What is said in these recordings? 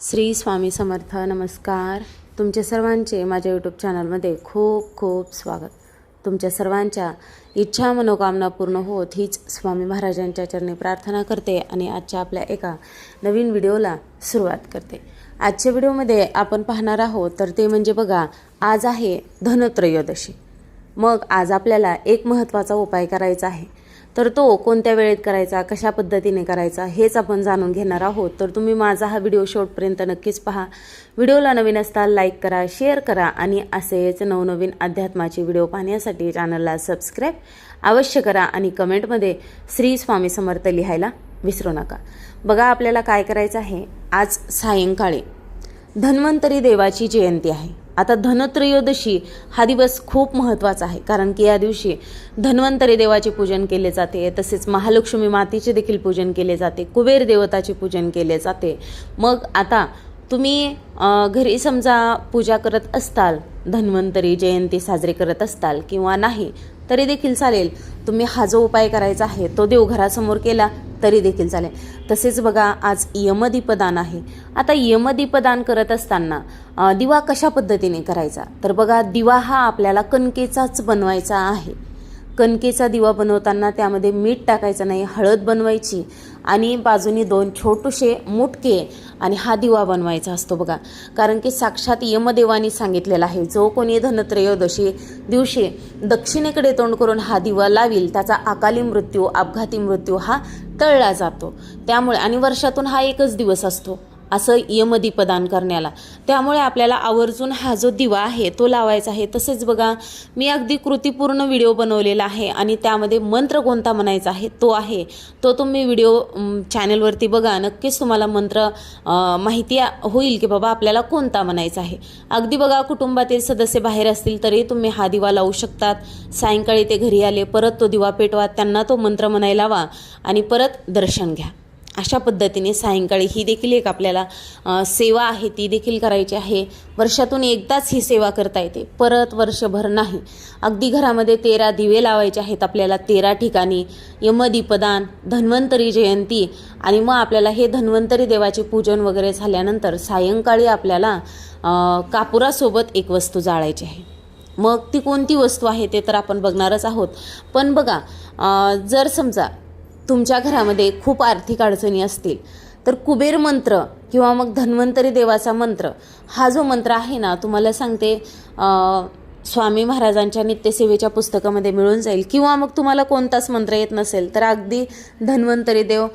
श्री स्वामी समर्थ नमस्कार. तुमच्या सर्वांचे माझ्या यूट्यूब चॅनलमध्ये खूप खूप स्वागत. तुमच्या सर्वांच्या इच्छा मनोकामना पूर्ण होत हीच स्वामी महाराजांच्या चरणी प्रार्थना करते आणि आजच्या आपल्या एका नवीन व्हिडिओला सुरुवात करते. आजच्या व्हिडिओमध्ये आपण पाहणार आहोत तर ते म्हणजे बघा आज आहे धनत्रयोदशी. मग आज आपल्याला एक महत्त्वाचा उपाय करायचा आहे. तर तो कोणत्या वेळेत करायचा कशा पद्धतीने करायचा हेच आपण जाणून घेणार आहोत. तर तुम्ही माझा हा व्हिडिओ शेवटपर्यंत नक्कीच पहा. व्हिडिओला नवीन असताल लाईक करा शेअर करा आणि असेच नवनवीन अध्यात्माचे व्हिडिओ पाहण्यासाठी चॅनलला सबस्क्राईब अवश्य करा आणि कमेंटमध्ये श्री स्वामी समर्थ लिहायला विसरू नका. बघा आपल्याला काय करायचं आहे. आज सायंकाळी धन्वंतरी देवाची जयंती आहे. आता धनत्रयोदशी हा दिवस खूप महत्त्वाचा आहे कारण की या दिवशी धन्वंतरी देवाचे पूजन केले जाते तसेच महालक्ष्मी मातेचे देखील पूजन केले जाते कुबेर देवताचे पूजन केले जाते. मग आता तुम्ही घरी समजा पूजा करत असताल धन्वंतरी जयंती साजरी करत असताल किंवा नाही तरी देखील चालेल. तुम्ही हा जो उपाय करायचा आहे तो देवघरासमोर केला तरी देखील चालेल. तसेच बघा आज यमदीपदान आहे. आता यमदीपदान करत असताना दिवा कशा पद्धतीने करायचा? तर बघा दिवा हा आपल्याला कणकेचाच बनवायचा आहे. कणकेचा दिवा बनवताना त्यामध्ये मीठ टाकायचं नाही हळद बनवायची आणि बाजूनी दोन छोटूशे मुटके आणि हा दिवा बनवायचा असतो बघा. कारण की साक्षात यमदेवानी सांगितलेलं आहे जो कोणी धनत्रयोदशी दिवशी दक्षिणेकडे तोंड करून हा दिवा लावील त्याचा अकाली मृत्यू अपघाती मृत्यू हा टळला जातो. त्यामुळे आणि वर्षातून हा एकच दिवस असतो. असं यमदीपदान करण्याला. त्यामुळे आपल्याला आवर्जून हा जो दिवा आहे तो लावायचा आहे. तसेच बघा मी अगदी कृतीपूर्ण व्हिडिओ बनवलेला आहे आणि त्यामध्ये मंत्र कोणता म्हणायचा आहे तो आहे. तो तुम्ही व्हिडिओ चॅनलवरती बघा. नक्कीच तुम्हाला मंत्र माहिती होईल की बाबा आपल्याला कोणता म्हणायचा आहे. अगदी बघा कुटुंबातील सदस्य बाहेर असतील तरी तुम्ही हा दिवा लावू शकतात. सायंकाळी ते घरी आले परत तो दिवा पेटवा त्यांना तो मंत्र म्हणायला लावा आणि परत दर्शन घ्या. अशा पद्धतीने सायंकाळी ही देखील एक आपल्याला सेवा आहे ती देखील करायची आहे. वर्षातून एकदाच ही सेवा करता येते. परत वर्षभर नाही. अगदी घरामध्ये तेरा दिवे लावायचे आहेत आपल्याला तेरा ठिकाणी. यमदीपदान धन्वंतरी जयंती आणि मग आपल्याला हे धन्वंतरी देवाचे पूजन वगैरे झाल्यानंतर सायंकाळी आपल्याला कापुरासोबत एक वस्तू जाळायची आहे. मग ती कोणती वस्तू आहे ते तर आपण बघणारच आहोत. पण बघा जर समजा तुमच्या घरामध्ये खूप आर्थिक अडचणी असतील. तर कुबेर मंत्र किंवा मग धन्वंतरी देवाचा मंत्र हा जो मंत्र आहे ना तुम्हाला सांगते स्वामी महाराजांच्या नित्यसेवेच्या पुस्तकामध्ये मिळून जाईल. किंवा मग तुम्हाला कोणताच मंत्र येत नसेल तर अगदी धन्वंतरी देव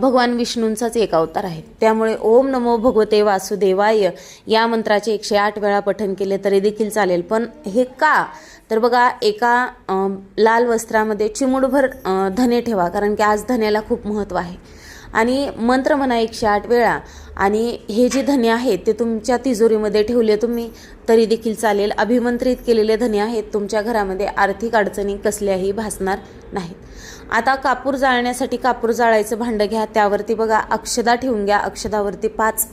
भगवान विष्णूंचाच एक अवतार आहे. त्यामुळे ओम नमो भगवते वासुदेवाय या मंत्राचे एकशे आठ वेळा पठन केले तरी देखील चालेल. पण हे का? तर बघा एका लाल वस्त्रामध्ये चिमुडभर धने ठेवा कारण की आज धन्याला खूप महत्त्व आहे. आणि मंत्र म्हणा एकशे आठ वेळा. आणि हे जे धने आहेत ते तुमच्या तिजोरीमध्ये ठेवले तुम्ही तरी देखील चालेल. अभिमंत्रित केलेले धने आहेत तुमच्या घरामध्ये आर्थिक अडचणी कसल्याही भासणार नाहीत. आता कापूर जाळण्यासाठी कापूर जाळायचं भांडं घ्या त्यावरती बघा अक्षदा ठेवून घ्या. अक्षदावरती पाच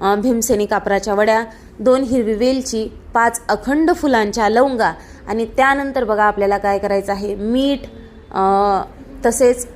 भीमसेनी कापराच्या वड्या दोन हिरवी वेलची पाच अखंड फुलांच्या लवंगा आणि त्यानंतर बघा आपल्याला काय करायचं आहे मीठ तसेच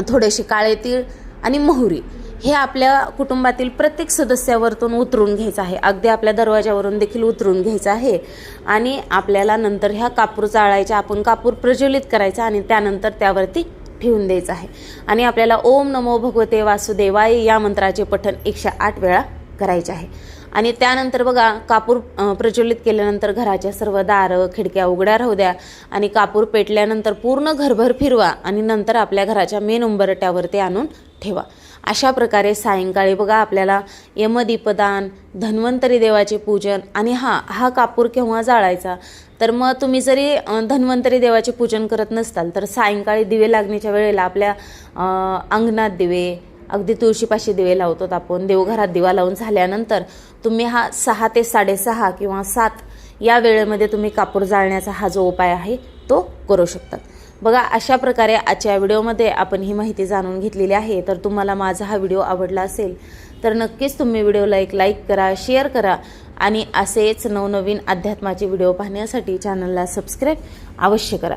थोडेसे काळे तीळ आणि मोहरी हे आपल्या कुटुंबातील प्रत्येक सदस्यावरतून उतरून घ्यायचं आहे. अगदी आपल्या दरवाजावरून देखील उतरून घ्यायचं आहे. आणि आपल्याला नंतर ह्या कापूर चाळायच्या आपण कापूर प्रज्वलित करायचा आणि त्यानंतर त्यावरती ठेवून द्यायचं आहे. आणि आपल्याला ओम नमो भगवते वासुदेवाय या मंत्राचे पठण एकशे आठ वेळा करायचे आहे. आणि त्यानंतर बघा कापूर प्रज्वलित केल्यानंतर घराच्या सर्व दारं खिडक्या उघड्या राहू द्या. आणि कापूर पेटल्यानंतर पूर्ण घरभर फिरवा आणि नंतर आपल्या घराच्या मेन उंबरट्यावरती आणून ठेवा. अशा प्रकारे सायंकाळी बघा आपल्याला यमदीपदान धन्वंतरी देवाचे पूजन आणि हा हा कापूर केव्हा जाळायचा? तर मग तुम्ही जरी धन्वंतरी देवाचे पूजन करत नसताल तर सायंकाळी दिवे लागण्याच्या वेळेला आपल्या अंगणात दिवे अगदी तुळशीपाशी दिवे लावतो आपण देवघरात दिवा लावून झाल्यानंतर तुम्ही हा सहा ते साडेसहा किंवा सात या वेळेमध्ये तुम्ही कापूर जाळण्याचा हा जो उपाय आहे तो करू शकतात. बघा अशा प्रकारे आजच्या व्हिडिओमध्ये आपण ही माहिती जाणून घेतलेली आहे. तर तुम्हाला माझा हा व्हिडिओ आवडला असेल तर नक्कीच तुम्ही व्हिडिओला एक लाईक करा शेअर करा आणि असेच नवनवीन अध्यात्माचे व्हिडिओ पाहण्यासाठी चॅनलला सबस्क्राईब अवश्य करा.